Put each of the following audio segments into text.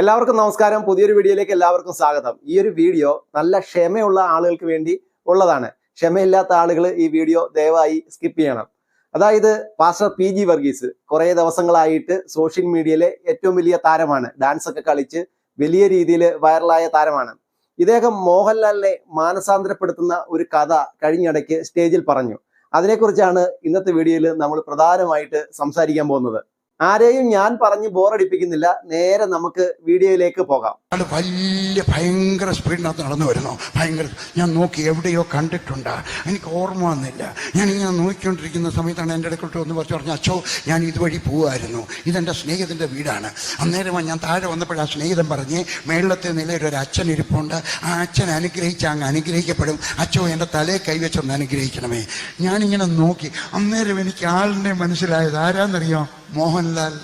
എല്ലാവർക്കും നമസ്കാരം. പുതിയൊരു വീഡിയോയിലേക്ക് എല്ലാവർക്കും സ്വാഗതം. ഈ ഒരു വീഡിയോ നല്ല ക്ഷമയുള്ള ആളുകൾക്ക് വേണ്ടി ഉള്ളതാണ്. ക്ഷമയില്ലാത്ത ആളുകൾ ഈ വീഡിയോ ദയവായി സ്കിപ്പ് ചെയ്യണം. അതായത് പാസ്റ്റർ പി ജി വർഗീസ് കുറേ ദിവസങ്ങളായിട്ട് സോഷ്യൽ മീഡിയയിലെ ഏറ്റവും വലിയ താരമാണ്. ഡാൻസ് ഒക്കെ കളിച്ച് വലിയ രീതിയിൽ വൈറലായ താരമാണ്. ഇദ്ദേഹം മോഹൻലാലിനെ മാനസാന്തരപ്പെടുത്തുന്ന ഒരു കഥ കഴിഞ്ഞിടയ്ക്ക് സ്റ്റേജിൽ പറഞ്ഞു. അതിനെക്കുറിച്ചാണ് ഇന്നത്തെ വീഡിയോയിൽ നമ്മൾ പ്രധാനമായിട്ട് സംസാരിക്കാൻ പോകുന്നത്. ആരെയും ഞാൻ പറഞ്ഞ് ബോറടിപ്പിക്കുന്നില്ല. നേരെ നമുക്ക് വീഡിയോയിലേക്ക് പോകാം. വലിയ ഭയങ്കര സ്പീഡിനകത്ത് നടന്നു വരുന്നു. ഭയങ്കര ഞാൻ നോക്കി എവിടെയോ കണ്ടിട്ടുണ്ട്. എനിക്ക് ഓർമ്മ വന്നില്ല. ഞാൻ ഇങ്ങനെ നോക്കിക്കൊണ്ടിരിക്കുന്ന സമയത്താണ് എന്റെ ഇടയ്ക്കോട്ട് ഒന്ന് കുറച്ച് പറഞ്ഞു അച്ഛോ ഞാൻ ഇതുവഴി പോവായിരുന്നു. ഇതെന്റെ സ്നേഹിതന്റെ വീടാണ്. അന്നേരമാണ് ഞാൻ താഴെ വന്നപ്പോൾ ആ സ്നേഹിതൻ പറഞ്ഞ് മേളത്തെ നിലയിൽ ഒരു അച്ഛൻ ഇരിപ്പുണ്ട്. ആ അച്ഛൻ അനുഗ്രഹിച്ച അങ്ങ് അനുഗ്രഹിക്കപ്പെടും. അച്ഛോ എന്റെ തലയെ കൈവച്ചൊന്ന് അനുഗ്രഹിക്കണമേ. ഞാനിങ്ങനെ നോക്കി. അന്നേരം എനിക്ക് ആളിനെ മനസ്സിലായത് ആരാന്നറിയോ? മോഹൻലാൽ.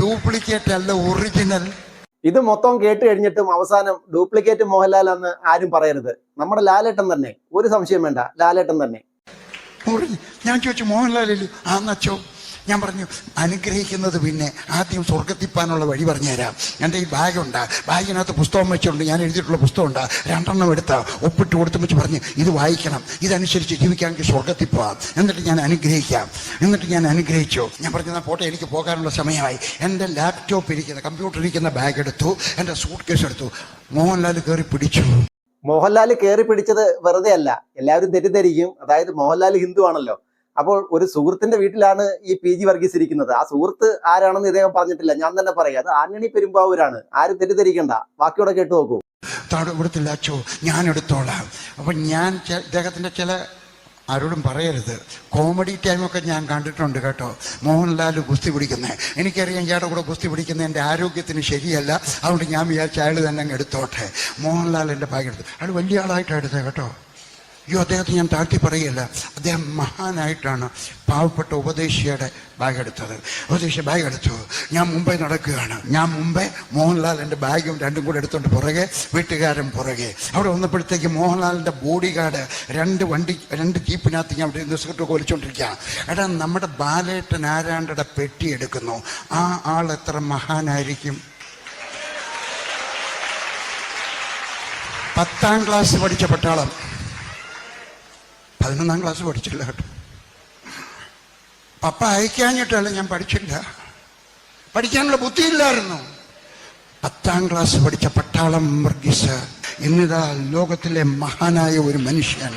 ഡ്യൂപ്ലിക്കേറ്റ് അല്ല ഒറിജിനൽ ഇത് മൊത്തം കേട്ട് കഴിഞ്ഞിട്ടും അവസാനം ഡ്യൂപ്ലിക്കേറ്റ് മോഹൻലാൽ എന്ന് ആരും പറയരുത്. നമ്മുടെ ലാലേട്ടൻ തന്നെ. ഒരു സംശയം വേണ്ട ലാലേട്ടൻ തന്നെ. ഞാൻ ചോദിച്ചു മോഹൻലാലിൽ ആന്നച്ചോ ഞാൻ പറഞ്ഞു അനുഗ്രഹിക്കുന്നത് പിന്നെ ആദ്യം സ്വർഗത്തിപ്പാനുള്ള വഴി പറഞ്ഞുതരാം. എന്റെ ഈ ബാഗുണ്ട്. ബാഗിനകത്ത് പുസ്തകം വെച്ചുകൊണ്ട് ഞാൻ എഴുതിയിട്ടുള്ള പുസ്തകമുണ്ട്. രണ്ടെണ്ണം എടുത്ത ഒപ്പിട്ട് കൊടുത്തു വെച്ച് പറഞ്ഞ് ഇത് വായിക്കണം. ഇതനുസരിച്ച് ജീവിക്കാമെങ്കിൽ സ്വർഗത്തിൽ പോവാം എന്നിട്ട് ഞാൻ അനുഗ്രഹിക്കാം. എന്നിട്ട് ഞാൻ അനുഗ്രഹിച്ചു. ഞാൻ പറഞ്ഞു പറഞ്ഞ പോട്ടെ എനിക്ക് പോകാനുള്ള സമയമായി. എന്റെ ലാപ്ടോപ്പ് ഇരിക്കുന്ന കമ്പ്യൂട്ടർ ഇരിക്കുന്ന ബാഗ് എടുത്തു. എന്റെ സൂട്ട് കേസ് എടുത്തു. മോഹൻലാൽ കയറി പിടിച്ചു. മോഹൻലാൽ കയറി പിടിച്ചത് വെറുതെ അല്ല എല്ലാവരും തെറ്റിദ്ധരിക്കും. അതായത് മോഹൻലാൽ ഹിന്ദു ആണല്ലോ. അപ്പോൾ ഒരു സുഹൃത്തിന്റെ വീട്ടിലാണ് ഈ പി ജി വർഗീസ് ഇരിക്കുന്നത്. ആ സുഹൃത്ത് ആരാണെന്ന് ഇദ്ദേഹം പറഞ്ഞിട്ടില്ല. ഞാൻ തന്നെ പറയാം. അത് ആന്റണി പെരുമ്പാവൂരാണ്. ആരും തെറ്റിദ്ധരിക്കണ്ട. ബാക്കിയോടെ കേട്ടു നോക്കൂ. താഴെ കൊടുത്തില്ല ഞാൻ എടുത്തോളാം. അപ്പൊ ഞാൻ ഇദ്ദേഹത്തിന്റെ ചില ആരോടും പറയരുത്. കോമഡി ടൈമൊക്കെ ഞാൻ കണ്ടിട്ടുണ്ട് കേട്ടോ. മോഹൻലാൽ ഗുസ്തി പിടിക്കുന്നത് എനിക്കറിയാം ഇയാളുടെ കൂടെ ഗുസ്തി പിടിക്കുന്നത് എന്റെ ആരോഗ്യത്തിന് ശരിയല്ല. അതുകൊണ്ട് ഞാൻ വിചാരിച്ച അയാൾ തന്നെ അങ്ങ് എടുത്തോട്ടെ. മോഹൻലാൽ എന്റെ ഭാഗ്യം എടുത്തു അയാൾ വലിയ ആളായിട്ടാണ് എടുത്തത് കേട്ടോ. അയ്യോ അദ്ദേഹത്തെ ഞാൻ താഴ്ത്തി പറയല്ല. അദ്ദേഹം മഹാനായിട്ടാണ് പാവപ്പെട്ട ഉപദേശിയുടെ ബാഗ് എടുത്തത്. ഉപദേശിയ ബാഗ് എടുത്തു. ഞാൻ മുംബൈ നടക്കുകയാണ്. ഞാൻ മുംബൈ മോഹൻലാൽ എന്റെ ബാഗും രണ്ടും കൂടെ എടുത്തുകൊണ്ട് പുറകെ വീട്ടുകാരൻ പുറകെ. അവിടെ വന്നപ്പോഴത്തേക്ക് മോഹൻലാലിന്റെ ബോഡി ഗാർഡ് രണ്ട് വണ്ടി രണ്ട് ജീപ്പിനകത്ത് ഞാൻ അവിടെ നിസ്കട്ട് കൊലിച്ചുകൊണ്ടിരിക്കുകയാണ് എടാ നമ്മുടെ ബാലേട്ടൻ ആരാണ്ടയുടെ പെട്ടി എടുക്കുന്നു? ആ ആൾ എത്ര മഹാനായിരിക്കും? പത്താം ക്ലാസ് പഠിച്ച പട്ടാളം. പതിനൊന്നാം ക്ലാസ് പഠിച്ചില്ല കേട്ടോ. പപ്പ അയക്കാഞ്ഞിട്ടല്ല ഞാൻ പഠിച്ചില്ല. പഠിക്കാനുള്ള ബുദ്ധിയില്ലായിരുന്നു. പത്താം ക്ലാസ് പഠിച്ച പട്ടാളം വർഗീസ് ഇന്നിതാ ലോകത്തിലെ മഹാനായ ഒരു മനുഷ്യൻ.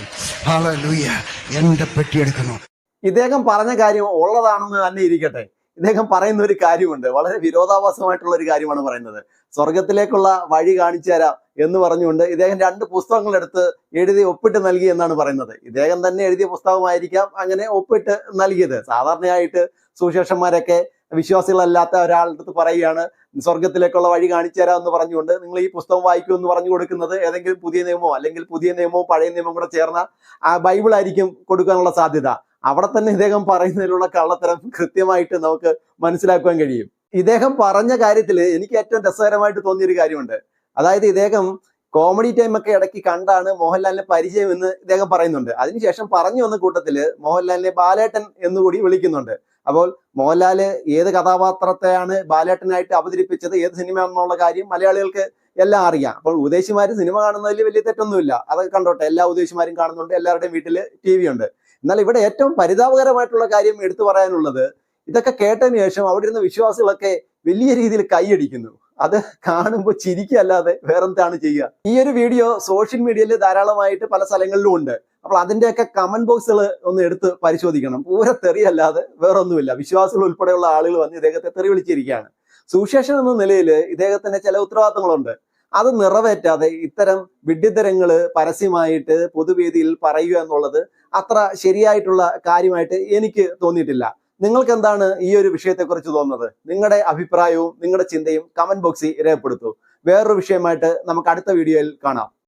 എന്റെ പെട്ടിയെടുക്കുന്നു ഇദ്ദേഹം പറഞ്ഞ കാര്യം ഉള്ളതാണെന്ന് തന്നെ ഇരിക്കട്ടെ. ഇദ്ദേഹം പറയുന്ന ഒരു കാര്യമുണ്ട്. വളരെ വിരോധാഭാസമായിട്ടുള്ള ഒരു കാര്യമാണ് പറയുന്നത്. സ്വർഗത്തിലേക്കുള്ള വഴി കാണിച്ചു തരാം. എന്ന് പറഞ്ഞുകൊണ്ട് ഇദ്ദേഹം രണ്ട് പുസ്തകങ്ങൾ എടുത്ത് എഴുതി ഒപ്പിട്ട് നൽകി എന്നാണ് പറയുന്നത്. ഇദ്ദേഹം തന്നെ എഴുതിയ പുസ്തകമായിരിക്കാം അങ്ങനെ ഒപ്പിട്ട് നൽകിയത്. സാധാരണയായിട്ട് സുശേഷന്മാരൊക്കെ വിശ്വാസികളല്ലാത്ത ഒരാളുടെ അടുത്ത് പറയുകയാണ് സ്വർഗത്തിലേക്കുള്ള വഴി കാണിച്ചു എന്ന് പറഞ്ഞുകൊണ്ട് നിങ്ങൾ ഈ പുസ്തകം വായിക്കൂ എന്ന് പറഞ്ഞു കൊടുക്കുന്നത് ഏതെങ്കിലും പുതിയ നിയമമോ അല്ലെങ്കിൽ പുതിയ നിയമവും പഴയ നിയമവും കൂടെ ചേർന്ന ആ ബൈബിൾ ആയിരിക്കും കൊടുക്കാനുള്ള സാധ്യത. അവിടെ തന്നെ ഇദ്ദേഹം പറയുന്നതിലുള്ള കള്ളത്തരം കൃത്യമായിട്ട് നമുക്ക് മനസ്സിലാക്കുവാൻ കഴിയും. ഇദ്ദേഹം പറഞ്ഞ കാര്യത്തിൽ എനിക്ക് ഏറ്റവും രസകരമായിട്ട് തോന്നിയ ഒരു കാര്യമുണ്ട്. അതായത് ഇദ്ദേഹം കോമഡി ടൈം ഒക്കെ ഇടയ്ക്ക് കണ്ടാണ് മോഹൻലാലിനെ പരിചയം എന്ന് ഇദ്ദേഹം പറയുന്നുണ്ട്. അതിനുശേഷം പറഞ്ഞു വന്ന കൂട്ടത്തിൽ മോഹൻലാലിനെ ബാലേട്ടൻ എന്നുകൂടി വിളിക്കുന്നുണ്ട്. അപ്പോൾ മോഹൻലാൽ ഏത് കഥാപാത്രത്തെയാണ് ബാലേട്ടനായിട്ട് അവതരിപ്പിച്ചത് ഏത് സിനിമ എന്നുള്ള കാര്യം മലയാളികൾക്ക് എല്ലാം അറിയാം. അപ്പോൾ ഉദ്ദേശിമാര് സിനിമ കാണുന്നതിൽ വലിയ തെറ്റൊന്നുമില്ല. അതൊക്കെ കണ്ടോട്ടെ എല്ലാ ഉദ്ദേശിമാരും കാണുന്നുണ്ട് എല്ലാവരുടെയും വീട്ടിൽ ടി വി ഉണ്ട്. എന്നാൽ ഇവിടെ ഏറ്റവും പരിതാപകരമായിട്ടുള്ള കാര്യം എടുത്തു പറയാനുള്ളത് ഇതൊക്കെ കേട്ടതിന് ശേഷം അവിടെ ഇരുന്ന വിശ്വാസികളൊക്കെ വലിയ രീതിയിൽ കൈയടിക്കുന്നു. അത് കാണുമ്പോൾ ചിരിക്കല്ലാതെ വേറെന്താണ് ചെയ്യുക? ഈ ഒരു വീഡിയോ സോഷ്യൽ മീഡിയയിൽ ധാരാളമായിട്ട് പല സ്ഥലങ്ങളിലും ഉണ്ട്. അപ്പോൾ അതിന്റെയൊക്കെ കമന്റ് ബോക്സുകൾ ഒന്ന് എടുത്ത് പരിശോധിക്കണം. പൂര തെറിയല്ലാതെ വേറൊന്നുമില്ല. വിശ്വാസികൾ ഉൾപ്പെടെയുള്ള ആളുകൾ വന്ന് ഇദ്ദേഹത്തെ തെറി വിളിച്ചിരിക്കുകയാണ് സുശേഷൻ എന്ന നിലയിൽ ഇദ്ദേഹത്തിന്റെ ചില ഉത്തരവാദിത്തങ്ങളുണ്ട്. അത് നിറവേറ്റാതെ ഇത്തരം വിഡ്ഢിത്തരങ്ങൾ പരസ്യമായിട്ട് പൊതുവേദിയിൽ പറയുക എന്നുള്ളത് അത്ര ശരിയായിട്ടുള്ള കാര്യമായിട്ട് എനിക്ക് തോന്നിയിട്ടില്ല. നിങ്ങൾക്ക് എന്താണ് ഈ ഒരു വിഷയത്തെക്കുറിച്ച് തോന്നുന്നത്? നിങ്ങളുടെ അഭിപ്രായവും നിങ്ങളുടെ ചിന്തയും കമന്റ് ബോക്സിൽ രേഖപ്പെടുത്തൂ. വേറൊരു വിഷയമായിട്ട് നമുക്ക് അടുത്ത വീഡിയോയിൽ കാണാം.